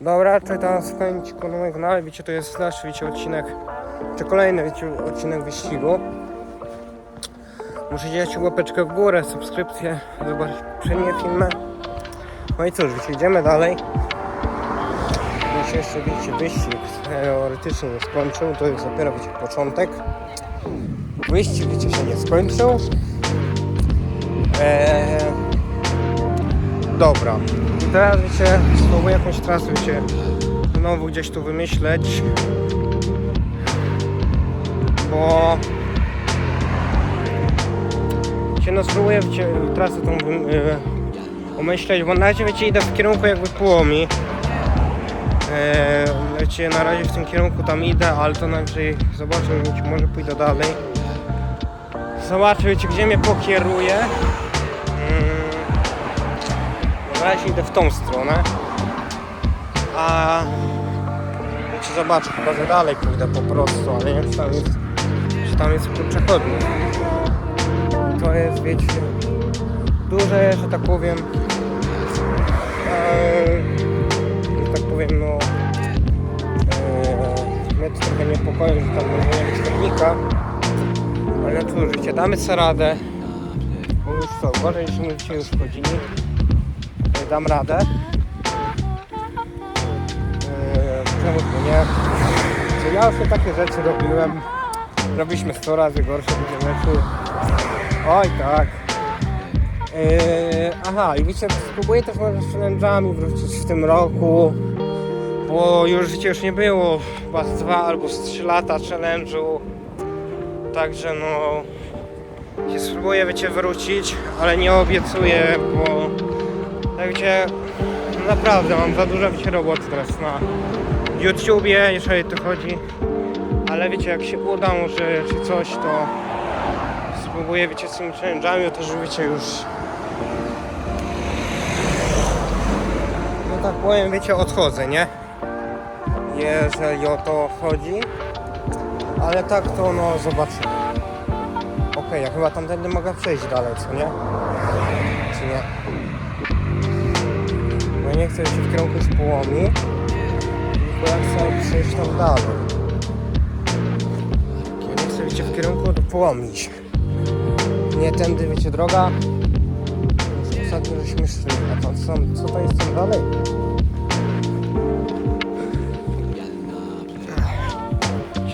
Dobra, to teraz skończyć kolejny kanał. Wiecie, to jest nasz, wiecie, odcinek, to kolejny, wiecie, odcinek wyścigu. Muszę dać łapeczkę w górę, subskrypcję, zobaczyć poprzednie filmy. No i cóż, wiecie, idziemy dalej. Mi się jeszcze, wiecie, wyścig teoretycznie nie skończył, to jest dopiero, wiecie, początek. Wyścig, wiecie, się nie skończył. Eee, dobra. I teraz, wiecie, spróbuję jakąś trasę, wiecie, znowu gdzieś tu wymyśleć. Bo... Wiecie, no spróbuję, wiecie, trasę tą e, umyśleć, bo na razie, wiecie, idę w kierunku jakby Płomi. E, wiecie, na razie w tym kierunku tam idę, ale to najwyżej zobaczę, może pójdę dalej. Zobaczę, wiecie, gdzie mnie pokieruje. Na razie idę w tą stronę. A wiecie, zobaczę, chyba że dalej pójdę po prostu, ale nie wiem, czy tam jest, czy jest kurczę chodnik. To jest, wiecie, duże, że tak powiem, e, że tak powiem, no, e, mnie to trochę niepokoi, że tam może nie być technika, ale cóż, wiecie, damy sobie radę, bo już co, gorzej, że mówicie, już E, dam radę, e, czemu to nie, Co ja już takie rzeczy robiłem, robiliśmy 100 razy gorsze będzie rzeczy, oj tak, Eee, aha, i wiecie, spróbuję też może z challenge'ami wrócić w tym roku, bo już życie już nie było, chyba z albo z trzy lata challenge'u, także no, się spróbuję, wiecie, wrócić, ale nie obiecuję, bo, wiecie, naprawdę mam za dużo, wiecie, roboty teraz na YouTubie, jeżeli to chodzi, ale wiecie, jak się uda może, czy coś, to spróbuję, wiecie, z tymi challenge'ami, to że wiecie, już no tak powiem, wiecie, odchodzę, nie? Jeżeli o to chodzi. Ale tak to, no, zobaczymy. Okej, ja chyba tamtędy mogę przejść dalej, co nie? Czy nie? Nie chcę iść w kierunku z. Tylko ja chcę przejść tam dalej. Nie chcę, wiecie, w kierunku do połomi iść. Nie tędy, wiecie, droga. Ostatnio żeśmy szli, a to co, co to jest tam dalej?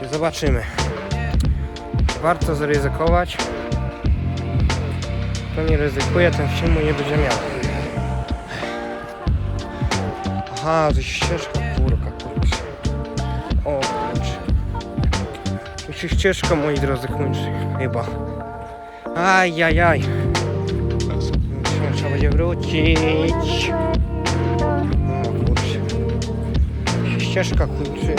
Się zobaczymy. Warto zaryzykować. Kto nie ryzykuje, ten filmu nie będzie miał. Aha, to się ścieżka, kurka, kurczę. O kurczę. Tu się ścieżka, moi drodzy, kończy chyba. Ajajaj. Musimy, trzeba będzie wrócić. O kurczę. Się ścieżka kończy.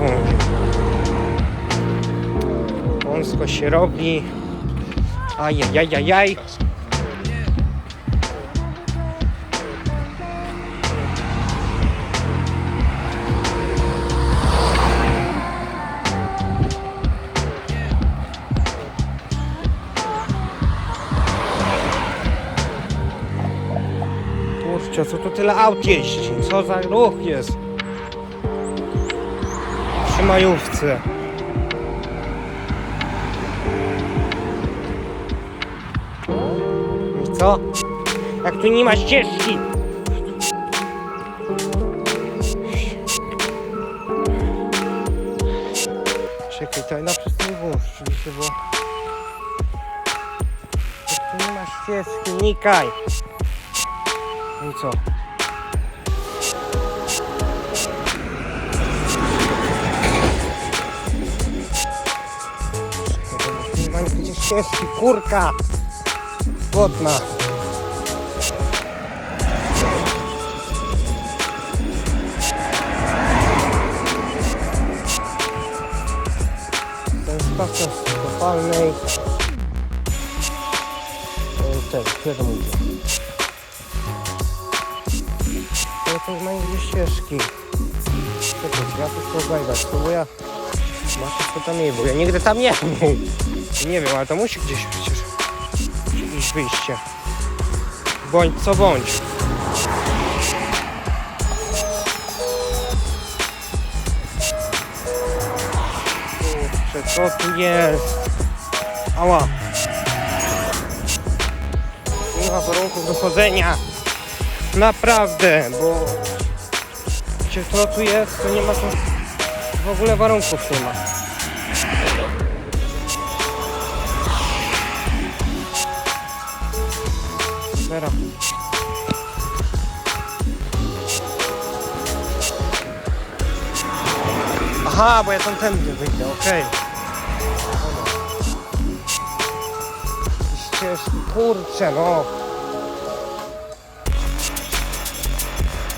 Mówię. Wąsko się robi. Ajajajajaj. Kurczę, co tu tyle aut jeździ? Co za ruch jest? Przy majówce. Co? Jak tu nie ma ścieżki? Czekaj, to na przez ten wąż, się było... Jak tu nie ma ścieżki, nikaj! No co? Ścieżki, kurka! Głodna. Ten stacja z kopalnej. E, Ten, wiadomo gdzie. Ale to ma nigdzie ścieżki. Czekaj, ja tu znajdę. Spróbuję. Masz to tam nie, bo ja nigdy tam nie był. Nie wiem, ale to musi gdzieś przecież. Jakieś wyjście. Bądź co bądź. Kurczę, co tu jest? Ała. Nie ma warunków do chodzenia. Naprawdę, bo gdzie to tu jest, to nie ma tu w ogóle warunków nie ma. Teraz. Aha, bo ja tam tędy wyjdę, okej. Ścieżki, kurczę no.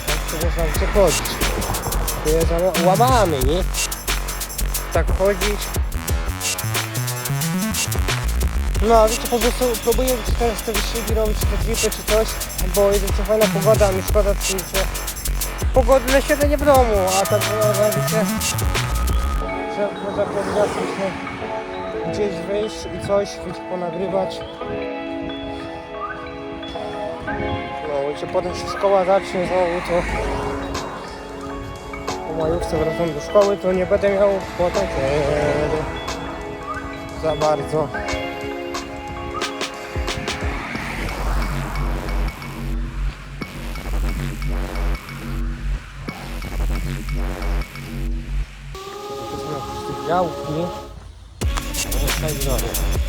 Jak to można gdzie chodzić? Wyjeżdżamy łamami, nie? Tak chodzić. No, wiecie, po prostu próbuję teraz te wyścigi robić, te tripy czy coś, bo jest jeszcze fajna pogoda, mi szkoda, że pogodne siedzenie w domu, a tak no, wiecie, że poza się gdzieś wyjść i coś, wiecie, ponagrywać. No, wiecie, potem się szkoła zacznie znowu, to po majówce wracam do szkoły, to nie będę miał potem za bardzo. Są jakieś te działki. To jest tak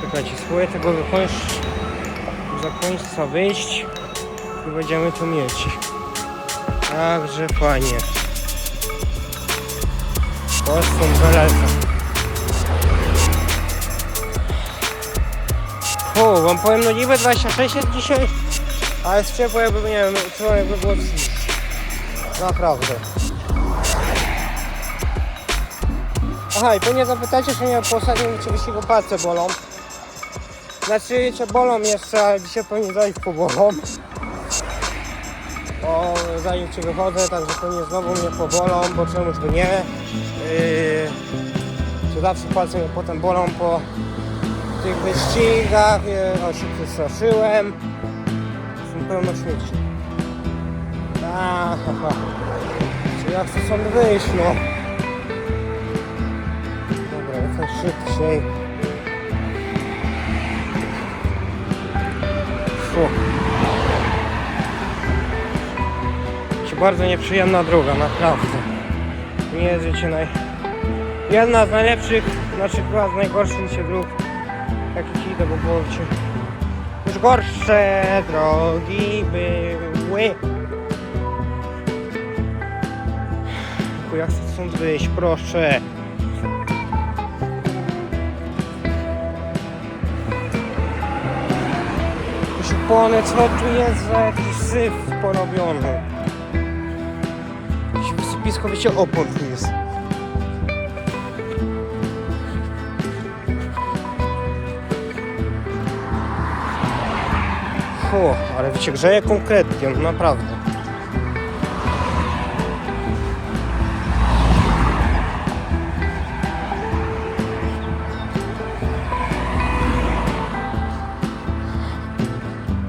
Czekajcie, spróbuję tego wykończyć, zakońca wyjść i będziemy tu mieć. Także fajnie. Polską belezę. Fu, wam powiem, no niby 26 jest dzisiaj, a jest ciepło jakby, nie wiem, czułem jakby było 30. Naprawdę. Aha, i pewnie zapytacie, czy mnie po ostatnim czy wyścigu palce bolą. Znaczy, cię bolą jeszcze, ale dzisiaj pewnie zajść pobolą. O, zanim ci wychodzę, także pewnie znowu mnie pobolą, bo czemuż by nie. Yy, czy zawsze palce mnie potem bolą po tych wyścigach, o się przestraszyłem. Są pełno śmieci. Aha, czy ja chcę stąd wyjść, no. Dobra, lecę szybciej. Fu. Ci Bardzo nieprzyjemna droga, naprawdę. Nie jest życie naj... Jedna z najlepszych, znaczy chyba z najgorszych się dróg jakich idę, bo było cię. Już gorsze drogi były. Tylko ja chcę stąd wyjść, proszę. Muszę płonę, co tu jest za jakiś syf porobiony. Jakieś wysypisko, wiecie, opon jest. O, ale wiecie, grzeje konkretnie, naprawdę.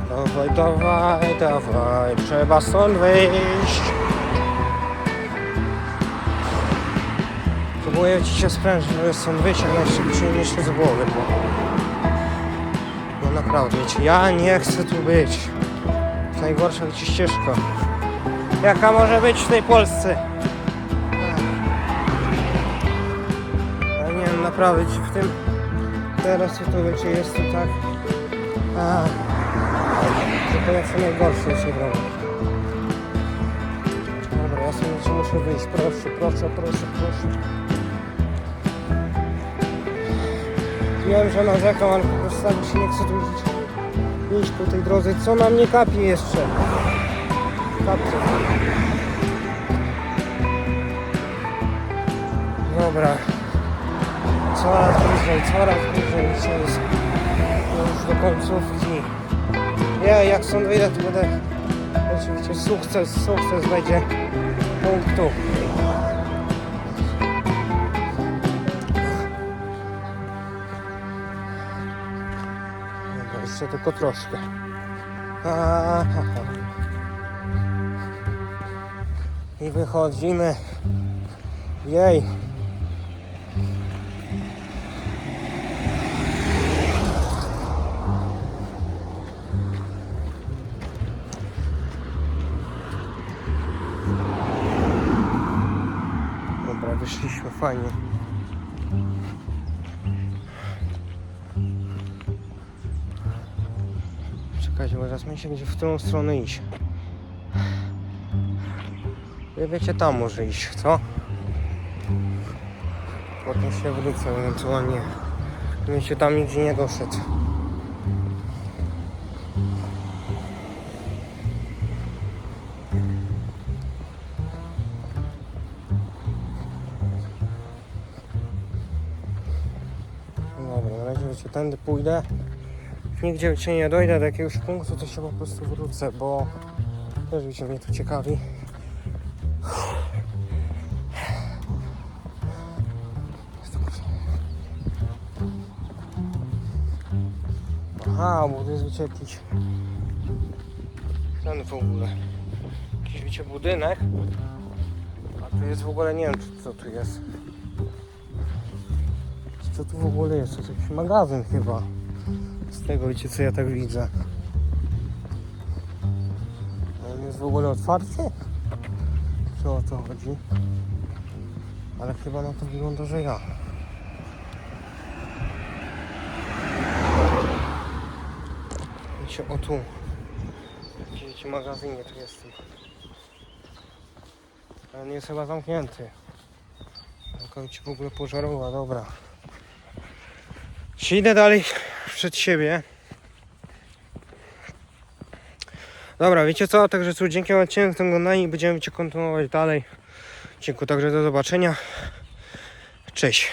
Dawaj, dawaj, dawaj, trzeba stąd wyjść. Próbuję ci się sprężyć, żeby stąd wyjść jak najszybciej myślę z głowy, bo... No naprawdę, ja nie chcę tu być. To najgorsza wiecie, ścieżka. Jaka może być w tej Polsce? Ja nie wiem, naprawdę, w tym... Teraz to wiecie, jest to tak... A, ja co najgorsze jest drogi. Dobra, ja sobie muszę wyjść. Proszę, proszę, proszę, proszę. Wiem, że narzekam, ale mi się nie chce tu iść, iść po tej drodze. Co na mnie kapi jeszcze? Kapcie. Dobra. Coraz bliżej, coraz bliżej. Dzisiaj jest już do końcówki. Ja jak stąd wyjdę, to będę oczywiście sukces, sukces będzie punktu. Jeszcze tylko troszkę. Aha. I wychodzimy. Jej. Dobra, wyszliśmy fajnie. Teraz myślę, gdzie w którą stronę iść. Wy wiecie, tam może iść, co? Potem się wrócę ewentualnie. Wiecie, tam nigdzie nie doszedł. Dobra, na razie wiecie, tędy pójdę. Nigdzie cię nie dojdę do jakiegoś punktu, to się po prostu wrócę, bo też wiecie, mnie to ciekawi. Aha, bo to jest wiecie ten w ogóle. Jakiś wiecie budynek. A tu jest w ogóle nie wiem co tu jest. Co tu w ogóle jest? To jest jakiś magazyn chyba. Z tego wiecie co ja tak widzę. On jest w ogóle otwarty? Co o to chodzi? Ale chyba na to wygląda, że ja. Wiecie, o tu. Wiecie, magazynie tu jestem. Nie jest chyba zamknięty. Mi ci w ogóle pożarowa, dobra. Idę dalej przed siebie. Dobra, wiecie co? Także cóż, dzięki za odcinek ten oglądanie i będziemy cię kontynuować dalej. Dziękuję także do zobaczenia. Cześć.